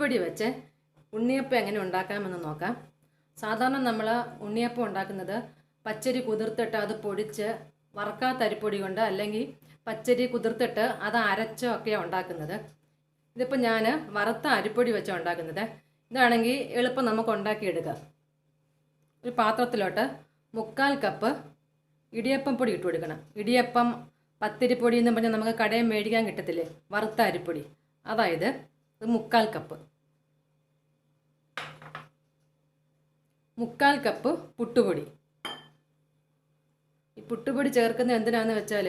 അരിപ്പൊടി വെച്ച് ഉണ്ണിയപ്പം എങ്ങനെ ഉണ്ടാക്കാമെന്ന് നോക്കാം. സാധാരണ നമ്മൾ ഉണ്ണിയപ്പം ഉണ്ടാക്കുന്നത് പച്ചരി കുതിർത്തിട്ട് അത് പൊടിച്ച് വറക്കാത്ത അരിപ്പൊടി കൊണ്ട് അല്ലെങ്കിൽ പച്ചരി കുതിർത്തിട്ട് അത് അരച്ചോ ഒക്കെയാണ് ഉണ്ടാക്കുന്നത്. ഇതിപ്പോൾ ഞാൻ വറുത്ത അരിപ്പൊടി വെച്ചാണ് ഉണ്ടാക്കുന്നത്. ഇതാണെങ്കിൽ എളുപ്പം നമുക്ക് ഉണ്ടാക്കിയെടുക്കാം. ഒരു പാത്രത്തിലോട്ട് മുക്കാൽ കപ്പ് ഇടിയപ്പം പൊടി ഇട്ട് കൊടുക്കണം. ഇടിയപ്പം പത്തിരിപ്പൊടി എന്ന് പറഞ്ഞാൽ നമുക്ക് കടയിൽ മേടിക്കാൻ കിട്ടത്തില്ലേ? വറുത്ത അരിപ്പൊടി. അതായത് മുക്കാൽ കപ്പ്. മുക്കാൽ കപ്പ് പുട്ടുപൊടി. ഈ പുട്ടുപൊടി ചേർക്കുന്നത് എന്തിനാണെന്ന് വെച്ചാൽ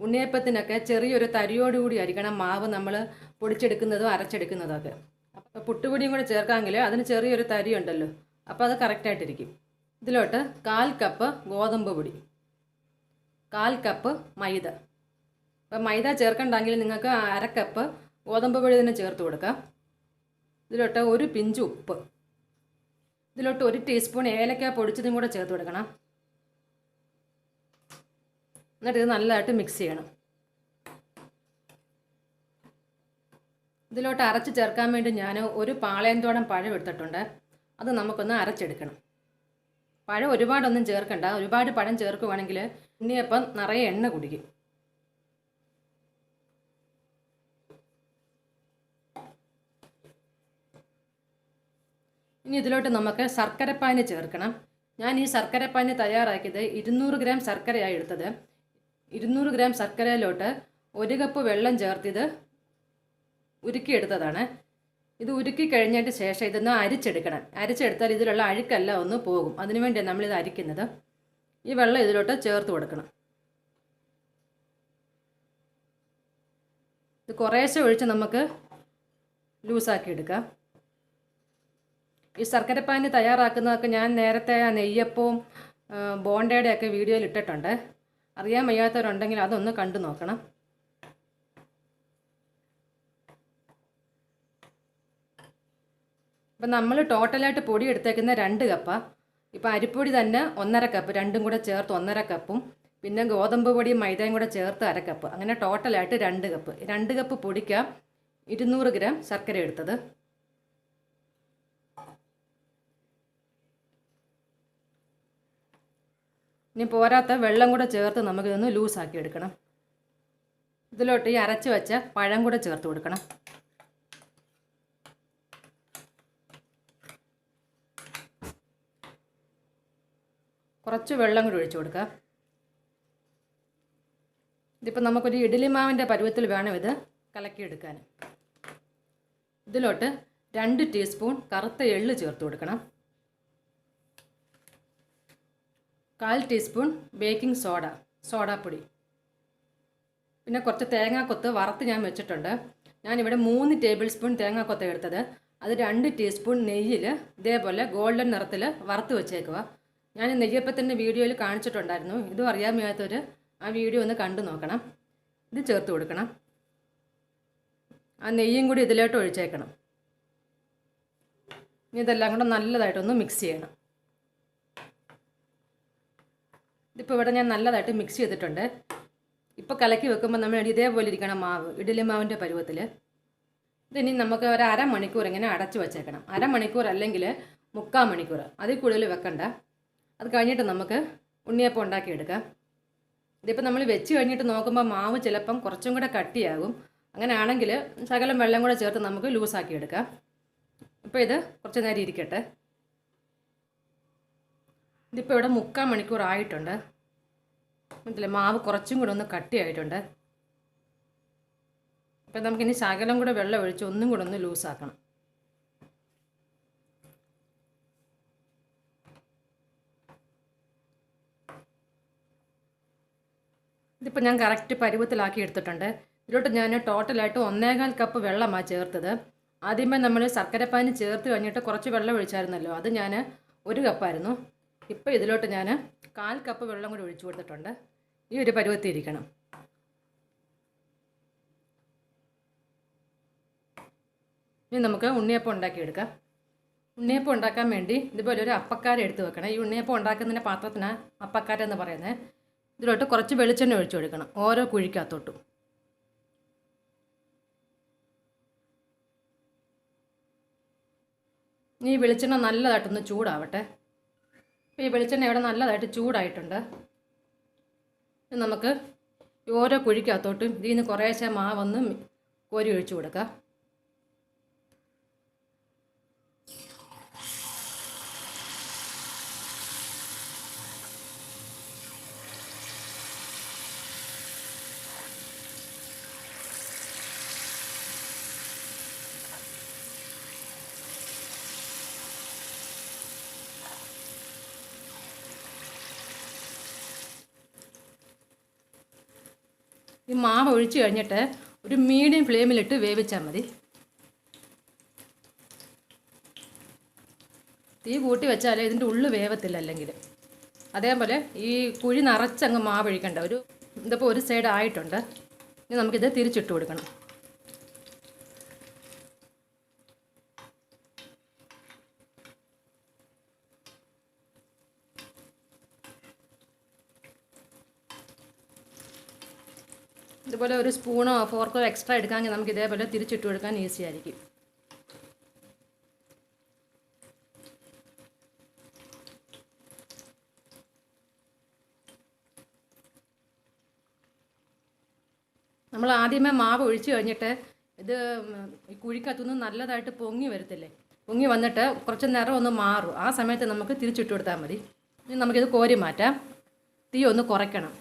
ഉണ്ണിയപ്പത്തിനൊക്കെ ചെറിയൊരു തരിയോടുകൂടി ആയിരിക്കണം മാവ് നമ്മൾ പൊടിച്ചെടുക്കുന്നതും അരച്ചെടുക്കുന്നതും ഒക്കെ. അപ്പോൾ പുട്ടുപൊടിയും കൂടെ ചേർക്കാമെങ്കിൽ അതിന് ചെറിയൊരു തരി ഉണ്ടല്ലോ അപ്പോൾ അത് കറക്റ്റായിട്ടിരിക്കും. ഇതിലോട്ട് കാൽ കപ്പ് ഗോതമ്പ് പൊടി കാൽ കപ്പ് മൈദ. അപ്പം മൈദ ചേർക്കണ്ടെങ്കിൽ നിങ്ങൾക്ക് അര കപ്പ് ഗോതമ്പ് പൊടി തന്നെ ചേർത്ത് കൊടുക്കാം. ഇതിലോട്ട് ഒരു പിഞ്ച് ഉപ്പ്. ഇതിലോട്ട് ഒരു ടീസ്പൂൺ ഏലക്ക പൊടിച്ചതും കൂടെ ചേർത്ത് കൊടുക്കണം. എന്നിട്ട് ഇത് നല്ലതായിട്ട് മിക്സ് ചെയ്യണം. ഇതിലോട്ട് അരച്ച് ചേർക്കാൻ വേണ്ടി ഞാൻ ഒരു പാളയന്തോടം പഴം എടുത്തിട്ടുണ്ട്. അത് നമുക്കൊന്ന് അരച്ചെടുക്കണം. പഴം ഒരുപാടൊന്നും ചേർക്കണ്ട. ഒരുപാട് പഴം ചേർക്കുവാണെങ്കിൽ ഉണ്ണിയപ്പം നിറയെ എണ്ണ കുടിക്കും. ഇനി ഇതിലോട്ട് നമുക്ക് ശർക്കരപ്പാനി ചേർക്കണം. ഞാൻ ഈ ശർക്കരപ്പാനി തയ്യാറാക്കിയത് ഇരുന്നൂറ് ഗ്രാം ശർക്കരയാണ് എടുത്തത്. ഇരുന്നൂറ് ഗ്രാം ശർക്കരയിലോട്ട് ഒരു കപ്പ് വെള്ളം ചേർത്തിത് ഉരുക്കിയെടുത്തതാണ്. ഇത് ഉരുക്കി കഴിഞ്ഞതിന് ശേഷം ഇതൊന്ന് അരിച്ചെടുക്കണം. അരിച്ചെടുത്താൽ ഇതിലുള്ള അഴുക്കല്ല ഒന്ന് പോകും. അതിനുവേണ്ടിയാണ് നമ്മളിത് അരിക്കുന്നത്. ഈ വെള്ളം ഇതിലോട്ട് ചേർത്ത് കൊടുക്കണം. ഇത് കുറേശ്ശെ ഒഴിച്ച് നമുക്ക് ലൂസാക്കി എടുക്കാം ഈ ശർക്കരപ്പാനി തയ്യാറാക്കുന്നതൊക്കെ ഞാൻ നേരത്തെ ആ നെയ്യപ്പവും ആ, ബോണ്ടയുടെ ഒക്കെ വീഡിയോയിൽ ഇട്ടിട്ടുണ്ട്. അറിയാൻ വയ്യാത്തവരുണ്ടെങ്കിൽ അതൊന്ന് കണ്ടു നോക്കണം. ഇപ്പം നമ്മൾ ടോട്ടലായിട്ട് പൊടി എടുത്തേക്കുന്ന രണ്ട് കപ്പാണ് ഇപ്പം അരിപ്പൊടി തന്നെ ഒന്നര കപ്പ് രണ്ടും കൂടെ ചേർത്ത് ഒന്നര കപ്പും. പിന്നെ ഗോതമ്പ് പൊടിയും മൈദയും കൂടെ ചേർത്ത് അര കപ്പ്. അങ്ങനെ ടോട്ടലായിട്ട് രണ്ട് കപ്പ്. രണ്ട് കപ്പ് പൊടിക്കാം ഇരുന്നൂറ് ഗ്രാം ശർക്കര എടുത്തത്. ഇനി പോരാത്ത വെള്ളം കൂടെ ചേർത്ത് നമുക്കിതൊന്ന് ലൂസാക്കി എടുക്കണം. ഇതിലോട്ട് ഈ അരച്ച് വെച്ച പഴം കൂടെ ചേർത്ത് കൊടുക്കണം. കുറച്ച് വെള്ളം കൂടി ഒഴിച്ചു കൊടുക്കുക. ഇതിപ്പോൾ നമുക്കൊരു ഇഡ്ഡലി മാവിന്റെ പരുവത്തിൽ വേണം ഇത് കലക്കിയെടുക്കാൻ. ഇതിലോട്ട് രണ്ട് ടീസ്പൂൺ കറുത്ത എള്ള് ചേർത്ത് കൊടുക്കണം. കാൽ ടീസ്പൂൺ ബേക്കിംഗ് സോഡ സോഡാപ്പൊടി. പിന്നെ കുറച്ച് തേങ്ങാക്കൊത്ത് വറുത്ത് ഞാൻ വെച്ചിട്ടുണ്ട്. ഞാനിവിടെ മൂന്ന് ടേബിൾ സ്പൂൺ തേങ്ങാക്കൊത്ത് എടുത്തത്. അത് രണ്ട് ടീസ്പൂൺ നെയ്യിൽ ഇതേപോലെ ഗോൾഡൻ നിറത്തിൽ വറുത്ത് വെച്ചേക്കുക ഞാൻ നെയ്യപ്പത്തിന്റെ വീഡിയോയിൽ കാണിച്ചിട്ടുണ്ടായിരുന്നു. ഇതും അറിയാൻ വയ്യാത്തവർ ആ വീഡിയോ ഒന്ന് കണ്ടു നോക്കണം. ഇത് ചേർത്ത് കൊടുക്കണം. ആ നെയ്യും കൂടി ഇതിലോട്ട് ഒഴിച്ചേക്കണം. ഇനി ഇതെല്ലാം കൂടെ നല്ലതായിട്ടൊന്ന് മിക്സ് ചെയ്യണം. ഇതിപ്പോൾ ഇവിടെ ഞാൻ നല്ലതായിട്ട് മിക്സ് ചെയ്തിട്ടുണ്ട്. ഇപ്പോൾ കലക്കി വെക്കുമ്പോൾ നമ്മൾ ഇതേപോലെ ഇരിക്കണം മാവ് ഇഡലി മാവിന്റെ പരുവത്തിൽ ഇതിനി നമുക്ക് ഒരു അരമണിക്കൂർ ഇങ്ങനെ അടച്ചു വച്ചേക്കണം. അരമണിക്കൂർ അല്ലെങ്കിൽ മുക്കാൽ മണിക്കൂർ. അതിൽ കൂടുതൽ വെക്കണ്ട. അത് കഴിഞ്ഞിട്ട് നമുക്ക് ഉണ്ണിയപ്പം ഉണ്ടാക്കിയെടുക്കാം. ഇതിപ്പോൾ നമ്മൾ വെച്ച് കഴിഞ്ഞിട്ട് നോക്കുമ്പോൾ മാവ് ചിലപ്പം കുറച്ചും കൂടെ കട്ടിയാകും. അങ്ങനെ ആണെങ്കിൽ ശകലം വെള്ളം കൂടെ ചേർത്ത് നമുക്ക് ലൂസാക്കി എടുക്കാം ഇപ്പോൾ ഇത് കുറച്ച് നേരം ഇരിക്കട്ടെ. ഇതിപ്പോൾ ഇവിടെ മുക്കാൽ മണിക്കൂർ ആയിട്ടുണ്ട്. മനസ്സിലെ മാവ് കുറച്ചും കൂടെ ഒന്ന് കട്ടിയായിട്ടുണ്ട്. അപ്പം നമുക്കിനി ശകലം കൂടെ വെള്ളം ഒഴിച്ച് ഒന്നും കൂടെ ഒന്ന് ലൂസാക്കണം. ഇതിപ്പോൾ ഞാൻ കറക്റ്റ് പരുവത്തിലാക്കി എടുത്തിട്ടുണ്ട്. ഇതിലോട്ട് ഞാൻ ടോട്ടലായിട്ട് ഒന്നേകാൽ കപ്പ് വെള്ളമാണ് ചേർത്തത്. ആദ്യമേ നമ്മൾ ശർക്കരപ്പാനി ചേർത്ത് കഴിഞ്ഞിട്ട് കുറച്ച് വെള്ളം ഒഴിച്ചായിരുന്നല്ലോ. അത് ഞാൻ ഒരു കപ്പായിരുന്നു. ഇപ്പോൾ ഇതിലോട്ട് ഞാൻ കാൽ കപ്പ് വെള്ളം കൂടി ഒഴിച്ചു കൊടുത്തിട്ടുണ്ട്. ഈ ഒരു പരുവത്തിൽ ഇരിക്കണം ഇനി നമുക്ക് ഉണ്ണിയപ്പം ഉണ്ടാക്കിയെടുക്കാം. ഉണ്ണിയപ്പം ഉണ്ടാക്കാൻ വേണ്ടി ഇതുപോലെ ഒരു അപ്പക്കാര എടുത്ത് വെക്കണം. ഈ ഉണ്ണിയപ്പം ഉണ്ടാക്കുന്നതിന്റെ പാത്രത്തിന് അപ്പക്കാര എന്ന് പറയുന്നത്. ഇതിലോട്ട് കുറച്ച് വെളിച്ചെണ്ണ ഒഴിച്ചു കൊടുക്കണം ഓരോ കുഴിക്കകത്തോട്ടും. ഈ വെളിച്ചെണ്ണ നല്ലതായിട്ടൊന്ന് ചൂടാവട്ടെ. ഈ വെളിച്ചെണ്ണ ഇവിടെ നല്ലതായിട്ട് ചൂടായിട്ടുണ്ട്. നമുക്ക് ഓരോ കുഴിക്കകത്തോട്ടും ഇതിൽ നിന്ന് കുറേശ്ശെ മാവൊന്ന് കോരി ഒഴിച്ചു കൊടുക്കാം. മാവ് ഒഴിച്ച് കഴിഞ്ഞിട്ട് ഒരു മീഡിയം ഫ്ലെയിമിലിട്ട് വേവിച്ചാൽ മതി. തീ കൂട്ടി വെച്ചാൽ ഇതിന്റെ ഉള്ളു വേവത്തില്ല അല്ലെങ്കിൽ അതേപോലെ ഈ കുഴി നിറച്ചങ്ങ് മാവ് ഒഴിക്കണ്ട. ഒരു ഇതിപ്പോൾ ഒരു സൈഡ് ആയിട്ടുണ്ട്. ഇനി നമുക്കിത് തിരിച്ചിട്ട് കൊടുക്കണം. ഇതുപോലെ ഒരു സ്പൂണോ ഫോർക്കോ എക്സ്ട്രാ എടുക്കാമെങ്കിൽ നമുക്ക് ഇതേപോലെ തിരിച്ചിട്ട് കൊടുക്കാൻ ഈസി ആയിരിക്കും. നമ്മൾ ആദ്യമേ മാവ് ഒഴിച്ചു കഴിഞ്ഞിട്ട് ഇത് കുഴിക്കകത്തുനിന്ന് നല്ലതായിട്ട് പൊങ്ങി വരത്തില്ലേ? പൊങ്ങി വന്നിട്ട് കുറച്ച് നേരം ഒന്ന് മാറും. ആ സമയത്ത് നമുക്ക് തിരിച്ചിട്ട് കൊടുത്താൽ മതി. ഇനി നമുക്കിത് കോരി മാറ്റാം. തീ ഒന്ന് കുറയ്ക്കണം.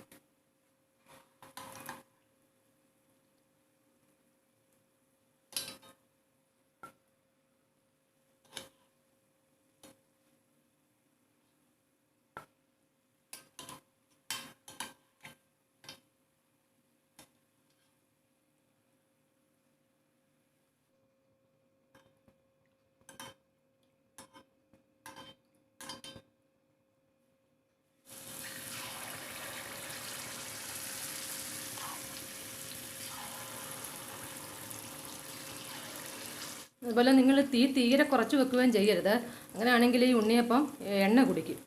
അതുപോലെ നിങ്ങൾ തീ തീരെ കുറച്ച് വെക്കുകയും ചെയ്യരുത്. അങ്ങനെയാണെങ്കിൽ ഈ ഉണ്ണിയപ്പം എണ്ണ കുടിക്കും.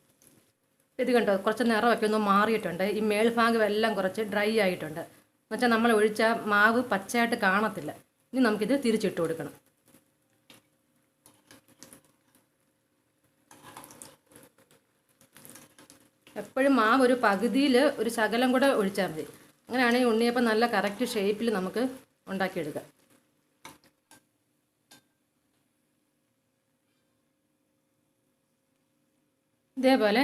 ഇത് കണ്ടോ? കുറച്ച് നിറമൊക്കെ ഒന്ന് മാറിയിട്ടുണ്ട്. ഈ മേൽഭാഗം എല്ലാം കുറച്ച് ഡ്രൈ ആയിട്ടുണ്ട്. എന്നുവെച്ചാൽ നമ്മൾ ഒഴിച്ച മാവ് പച്ചയായിട്ട് കാണത്തില്ല. ഇനി നമുക്കിത് തിരിച്ചിട്ട് കൊടുക്കണം. എപ്പോഴും മാവ് ഒരു പകുതിയിൽ ഒരു ശകലം കൂടെ ഒഴിച്ചാൽ മതി. അങ്ങനെയാണെങ്കിൽ ഉണ്ണിയപ്പം നല്ല കറക്റ്റ് ഷേപ്പിൽ നമുക്ക് ഉണ്ടാക്കിയെടുക്കാം. ഇതേപോലെ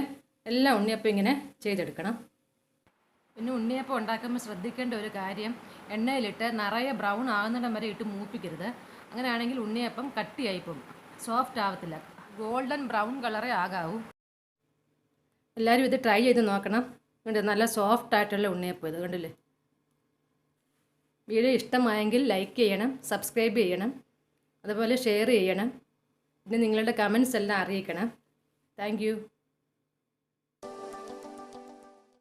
എല്ലാ ഉണ്ണിയപ്പം ഇങ്ങനെ ചെയ്തെടുക്കണം. പിന്നെ ഉണ്ണിയപ്പം ഉണ്ടാക്കുമ്പോൾ ശ്രദ്ധിക്കേണ്ട ഒരു കാര്യം എണ്ണയിലിട്ട് നിറയെ ബ്രൗൺ ആകുന്നിടം വരെ ഇട്ട് മൂപ്പിക്കരുത്. അങ്ങനെയാണെങ്കിൽ ഉണ്ണിയപ്പം കട്ടിയായി പോകും. സോഫ്റ്റ് ആവത്തില്ല. ഗോൾഡൻ ബ്രൗൺ കളറേ ആകാവൂ. എല്ലാവരും ഇത് ട്രൈ ചെയ്ത് നോക്കണം. കണ്ട് നല്ല സോഫ്റ്റ് ആയിട്ടുള്ള ഉണ്ണിയപ്പം ഇത് കണ്ടില്ലേ? വീഡിയോ ഇഷ്ടമായെങ്കിൽ ലൈക്ക് ചെയ്യണം സബ്സ്ക്രൈബ് ചെയ്യണം അതുപോലെ ഷെയർ ചെയ്യണം. പിന്നെ നിങ്ങളുടെ കമൻസ് എല്ലാം അറിയിക്കണം. താങ്ക്